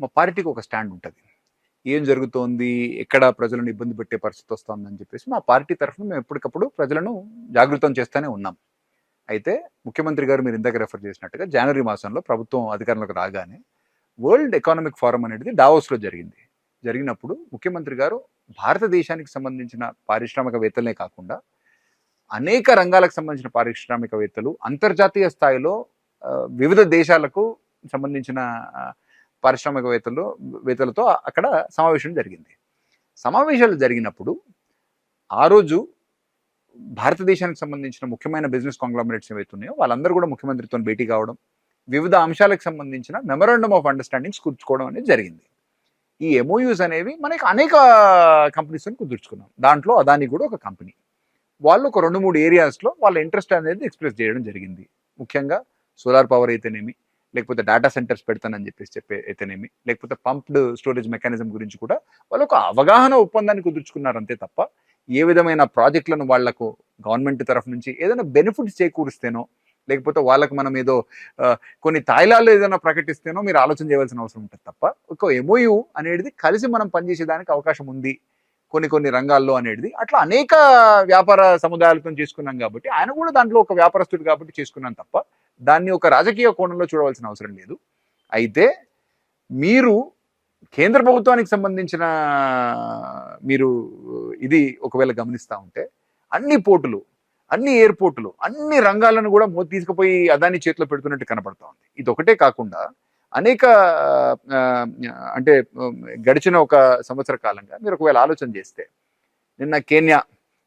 మా పార్టీకి ఒక స్టాండ్ ఉంటుంది. ఏం జరుగుతోంది? ఎక్కడ ప్రజలను ఇబ్బంది పెట్టే పరిస్థితి వస్తుందని చెప్పేసి మా పార్టీ తరఫున మేము ఎప్పటికప్పుడు ప్రజలను జాగృతం చేస్తూనే ఉన్నాం. అయితే ముఖ్యమంత్రి గారు మీరు ఇందాక రెఫర్ చేసినట్టుగా జనవరి మాసంలో ప్రభుత్వం అధికారంలోకి రాగానే వరల్డ్ ఎకనామిక్ ఫోరం అనేది డావోస్లో జరిగింది. జరిగినప్పుడు ముఖ్యమంత్రి గారు భారతదేశానికి సంబంధించిన పారిశ్రామికవేత్తలే కాకుండా అనేక రంగాలకు సంబంధించిన పారిశ్రామికవేత్తలు అంతర్జాతీయ స్థాయిలో వివిధ దేశాలకు సంబంధించిన పారిశ్రామికవేత్తలు వేత్తలతో అక్కడ సమావేశం జరిగింది. సమావేశాలు జరిగినప్పుడు ఆ రోజు భారతదేశానికి సంబంధించిన ముఖ్యమైన బిజినెస్ కాంగ్లామరేట్స్ ఏవైతే ఉన్నాయో వాళ్ళందరూ కూడా ముఖ్యమంత్రితో భేటీ కావడం వివిధ అంశాలకు సంబంధించిన మెమరాండమ్ ఆఫ్ అండర్స్టాండింగ్స్ కూర్చుకోవడం అనేది జరిగింది. ఈ ఎంఓయూస్ అనేవి మనకి అనేక కంపెనీస్ కుదుర్చుకున్నాం. దాంట్లో అదాని కూడా ఒక కంపెనీ వాళ్ళు ఒక రెండు మూడు ఏరియాస్లో వాళ్ళ ఇంట్రెస్ట్ అనేది ఎక్స్ప్రెస్ చేయడం జరిగింది. ముఖ్యంగా సోలార్ పవర్ అయితేనేమి లేకపోతే డేటా సెంటర్స్ పెడతానని చెప్పేసి చెప్పే అయితేనేమి లేకపోతే పంప్డ్ స్టోరేజ్ మెకానిజం గురించి కూడా వాళ్ళు ఒక అవగాహన ఒప్పందాన్ని కుదుర్చుకున్నారు అంతే తప్ప ఏ విధమైన ప్రాజెక్టులను వాళ్ళకు గవర్నమెంట్ తరఫు నుంచి ఏదైనా బెనిఫిట్స్ చేకూరిస్తేనో లేకపోతే వాళ్ళకు మనం ఏదో కొన్ని తాయిలాలు ఏదైనా ప్రకటిస్తేనో మీరు ఆలోచన చేయవలసిన అవసరం ఉంటుంది తప్ప ఒక ఎంఓయు అనేది కలిసి మనం పనిచేసేదానికి అవకాశం ఉంది కొన్ని కొన్ని రంగాల్లో అనేది. అట్లా అనేక వ్యాపార సముదాయాలతో చేసుకున్నాం కాబట్టి ఆయన కూడా దాంట్లో ఒక వ్యాపారస్తుడు కాబట్టి చేసుకున్నాం తప్ప దాన్ని ఒక రాజకీయ కోణంలో చూడవలసిన అవసరం లేదు. అయితే మీరు కేంద్ర ప్రభుత్వానికి సంబంధించిన మీరు ఇది ఒకవేళ గమనిస్తూ ఉంటే అన్ని పోర్టులు అన్ని ఎయిర్పోర్టులు అన్ని రంగాలను కూడా తీసుకుపోయి అదాని చేతిలో పెడుతున్నట్టు కనపడతా ఉంది. ఇది ఒకటే కాకుండా అనేక అంటే గడిచిన ఒక సంవత్సర కాలంగా మీరు ఒకవేళ ఆలోచన చేస్తే నిన్న కేన్యా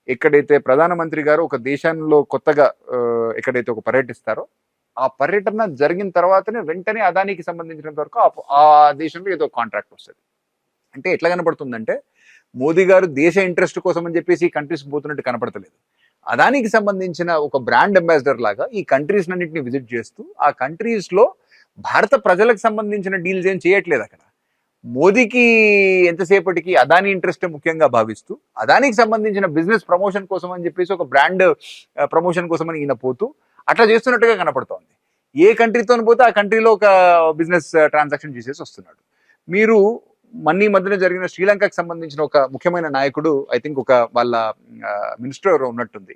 ఎక్కడైతే ప్రధానమంత్రి గారు ఒక దేశంలో కొత్తగా ఎక్కడైతే ఒక పర్యటిస్తారో ఆ పర్యటన జరిగిన తర్వాతనే వెంటనే అదానికి సంబంధించినంత వరకు ఆ- దేశంలో ఏదో కాంట్రాక్ట్ వస్తుంది. అంటే ఎట్లా కనపడుతుందంటే మోదీ గారు దేశ ఇంట్రెస్ట్ కోసం అని చెప్పేసి ఈ కంట్రీస్ పోతున్నట్టు కనపడతలేదు. అదానికి సంబంధించిన ఒక బ్రాండ్ అంబాసిడర్ లాగా ఈ కంట్రీస్ అన్నింటిని విజిట్ చేస్తూ ఆ కంట్రీస్లో భారత ప్రజలకు సంబంధించిన డీల్స్ ఏం చేయట్లేదు అక్కడ. మోదీకి ఎంతసేపటికి అదాని ఇంట్రెస్ట్ ముఖ్యంగా భావిస్తూ అదానికి సంబంధించిన బిజినెస్ ప్రమోషన్ కోసం అని చెప్పేసి ఒక బ్రాండ్ ప్రమోషన్ కోసం అని ఈయన పోతూ అట్లా చేస్తున్నట్టుగా కనపడుతోంది ఏ కంట్రీతో పోతే ఆ కంట్రీలో ఒక బిజినెస్ ట్రాన్సాక్షన్ చేసేసి వస్తున్నాడు. మీరు మన్నీ మధ్యన జరిగిన శ్రీలంకకు సంబంధించిన ఒక ముఖ్యమైన నాయకుడు ఐ థింక్ ఒక వాళ్ళ మినిస్టర్ ఎవరో ఉన్నట్టుంది.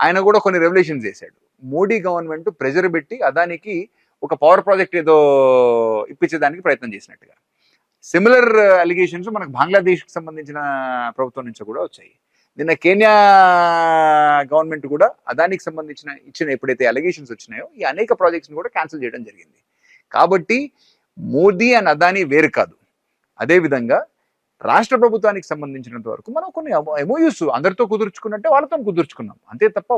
ఆయన కూడా కొన్ని రెవల్యూషన్స్ చేశాడు. మోడీ గవర్నమెంట్ ప్రెజర్ పెట్టి అదానికి ఒక పవర్ ప్రాజెక్ట్ ఏదో ఇప్పించేదానికి ప్రయత్నం చేసినట్టుగా. సిమిలర్ అలిగేషన్స్ మనకు బంగ్లాదేశ్కి సంబంధించిన ప్రభుత్వం నుంచి కూడా వచ్చాయి. నిన్న కేన్యా గవర్నమెంట్ కూడా అదానికి సంబంధించిన ఇచ్చిన ఎప్పుడైతే అలిగేషన్స్ వచ్చినాయో ఈ అనేక ప్రాజెక్ట్స్ కూడా క్యాన్సిల్ చేయడం జరిగింది. కాబట్టి మోదీ అండ్ అదానీ వేరు కాదు. అదేవిధంగా రాష్ట్ర ప్రభుత్వానికి సంబంధించినంత వరకు మనం కొన్ని ఎమోయూస్ అందరితో కుదుర్చుకున్నట్టే వాళ్ళతో కుదుర్చుకున్నాం. అంతే తప్ప